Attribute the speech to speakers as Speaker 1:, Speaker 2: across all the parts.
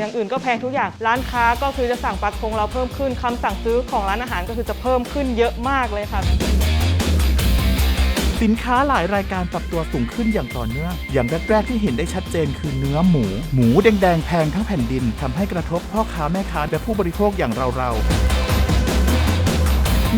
Speaker 1: อย่างอื่นก็แพงทุกอย่าง ร้านค้าก็คือจะสั่งปลากระพงเราเพิ่มขึ้นคำสั่งซื้อของร้านอาหารก็คือจะเพิ่มขึ้นเยอะมากเลยค่ะ
Speaker 2: สินค้าหลายรายการปรับตัวสูงขึ้นอย่างต่อเนื่อง อย่างแรกๆที่เห็นได้ชัดเจนคือเนื้อหมู หมูแดงๆแพงทั้งแผ่นดินทำให้กระทบพ่อค้าแม่ค้าและผู้บริโภคอย่างเราๆ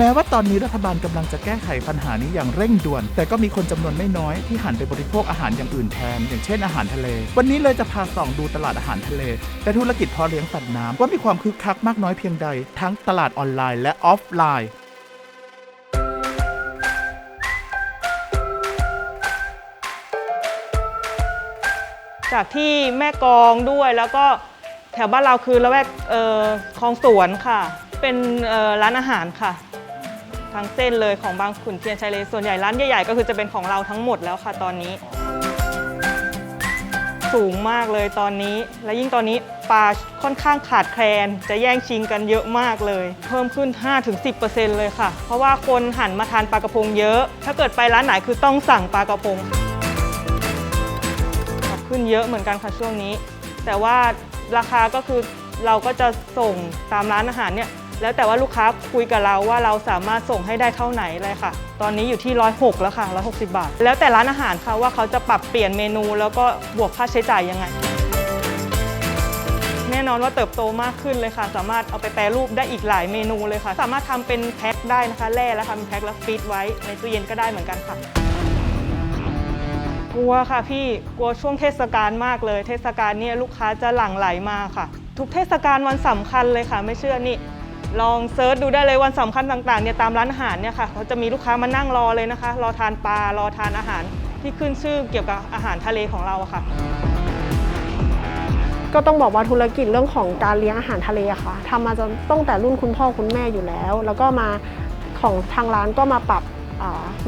Speaker 2: แม้ว่าตอนนี้รัฐบาลกำลังจะแก้ไขปัญหานี้อย่างเร่งด่วน แต่ก็มีคนจำนวนไม่น้อยที่หันไปบริโภคอาหารอย่างอื่นแทน อย่างเช่นอาหารทะเล วันนี้เลยจะพาส่องดูตลาดอาหารทะเล และธุรกิจพาะเลี้ยงสัตว์น้ำว่ามีความคึกคักมากน้อยเพียงใด ทั้งตลาดออนไลน์และออฟไลน์
Speaker 1: จากที่แม่กองด้วยแล้วก็แถวบ้านเราคือละแวกคลองสวนค่ะ เป็นร้านอาหารค่ะ ทั้งเส้นเลยของบางขุนเทียนชายเลส่วนใหญ่ร้านใหญ่ๆก็คือจะเป็นของเราทั้งหมดแล้วค่ะตอนนี้ สูงมากเลยตอนนี้ และยิ่งตอนนี้ปลาค่อนข้างขาดแคลน จะแย่งชิงกันเยอะมากเลย เพิ่มขึ้น 5-10%เลยค่ะ เพราะว่าคนหันมาทานปลากระพงเยอะ ถ้าเกิดไปร้านไหนคือต้องสั่งปลากระพงปรับขึ้นเยอะเหมือนกันค่ะช่วงนี้ แต่ว่าราคาก็คือเราก็จะส่งตามร้านอาหารเนี่ย แล้วแต่ว่าลูกค้าคุยกับเราว่าเราสามารถส่งให้ได้เท่าไหนเลยค่ะ ตอนนี้อยู่ที่ 106 แล้วค่ะ160 บาท แล้วแต่ร้านอาหารค่ะว่าเขาจะปรับเปลี่ยนเมนู แล้วก็บวกค่าใช้จ่ายยังไง แน่นอนว่าเติบโตมากขึ้นเลยค่ะ สามารถเอาไปแปรรูปได้อีกหลายเมนูเลยค่ะ สามารถทำเป็นแพ็คได้นะคะแล่แล้วทำเป็นแพ็คแล้วฟีดไว้ในตู้เย็นก็ได้เหมือนกันค่ะกลัวค่ะพี่กลัวช่วงเทศกาลมากเลย เทศกาลเนี่ยลูกค้าจะหลั่งไหลมาค่ะ ทุกเทศกาลวันสำคัญเลยค่ะ ไม่เชื่อนี่ ลองเซิร์ชดูได้เลยวันสำคัญต่างๆเนี่ยตามร้านอาหารเนี่ยค่ะเขาจะมีลูกค้ามานั่งรอเลยนะคะ รอทานปลารอทานอาหารที่ขึ้นชื่อเกี่ยวกับอาหารทะเลของเราอะค่ะ
Speaker 3: ก็ต้องบอกว่าธุรกิจเรื่องของการเลี้ยงอาหารทะเลอะค่ะทำมาจนตั้งแต่รุ่นคุณพ่อคุณแม่อยู่แล้ว แล้วก็มาของทางร้านก็มาปรับ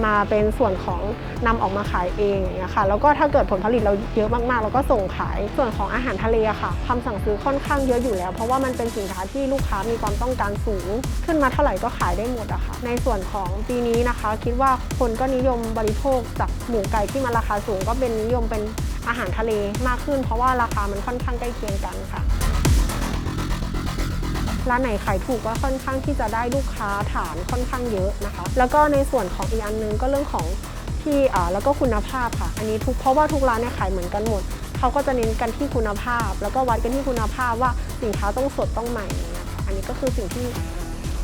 Speaker 3: มาเป็นส่วนของนำออกมาขายเองอย่างเงี้ยค่ะแล้วก็ถ้าเกิดผลผลิตเราเยอะมากๆ เราก็ส่งขายส่วนของอาหารทะเลอะค่ะคำสั่งซื้อค่อนข้างเยอะอยู่แล้ว เพราะว่ามันเป็นสินค้าที่ลูกค้ามีความต้องการสูง ขึ้นมาเท่าไหร่ก็ขายได้หมดอะค่ะในส่วนของปีนี้นะคะ คิดว่าคนก็นิยมบริโภคจากหมูไก่ที่มันราคาสูงก็เป็นนิยมเป็นอาหารทะเลมากขึ้น เพราะว่าราคามันค่อนข้างใกล้เคียงกันค่ะ ร้านไหนขายถูกก็ค่อนข้างที่จะได้ลูกค้าฐานค่อนข้างเยอะนะคะ แล้วก็ในส่วนของอีกอันนึงก็เรื่องของที่อ่าแล้วก็คุณภาพค่ะ อันนี้ทุกเพราะว่าทุกร้านเนี่ยขายเหมือนกันหมดเขาก็จะเน้นกันที่คุณภาพ แล้วก็วัดกันที่คุณภาพว่าสินค้าต้องสดต้องใหม่เนี่ยอันนี้ก็คือสิ่งที่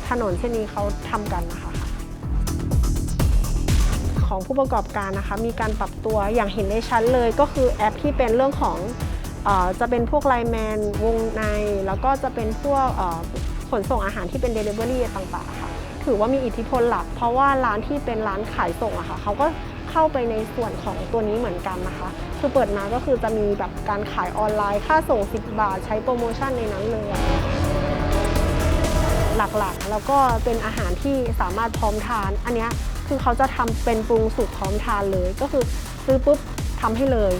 Speaker 3: ถนนเส้นนี้เขาทำกันนะคะของผู้ประกอบการนะคะ มีการปรับตัวอย่างเห็นได้ชัดเลยก็คือแอปที่เป็นเรื่องของ จะเป็นพวกไลแมนวงใน แล้วก็จะเป็นพวกขนส่งอาหารที่เป็น Delivery ต่างๆค่ะถือว่ามีอิทธิพลหลัก เพราะว่าร้านที่เป็นร้านขายส่งอะค่ะเขาก็เข้าไปในส่วนของตัวนี้เหมือนกันนะคะ คือเปิดมาก็คือจะมีแบบการขายออนไลน์ ค่าส่ง 10 บาท ใช้โปรโมชั่นในนั้นเลย หลักๆ แล้วก็เป็นอาหารที่สามารถพร้อมทาน อันนี้คือเขาจะทำเป็นปรุงสุกพร้อมทานเลย ก็คือซื้อปุ๊บทำให้เลย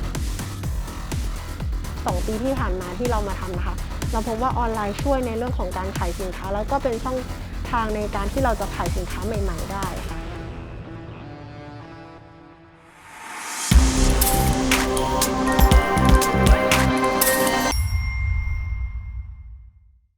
Speaker 3: 2 ปีที่ผ่านมาที่เรามาทำนะคะ เราพบว่าออนไลน์ช่วยในเรื่องของการขายสินค้า แล้วก็เป็นช่องทางในการที่เราจะขายสินค้าใหม่ ๆ ได้ค่ะ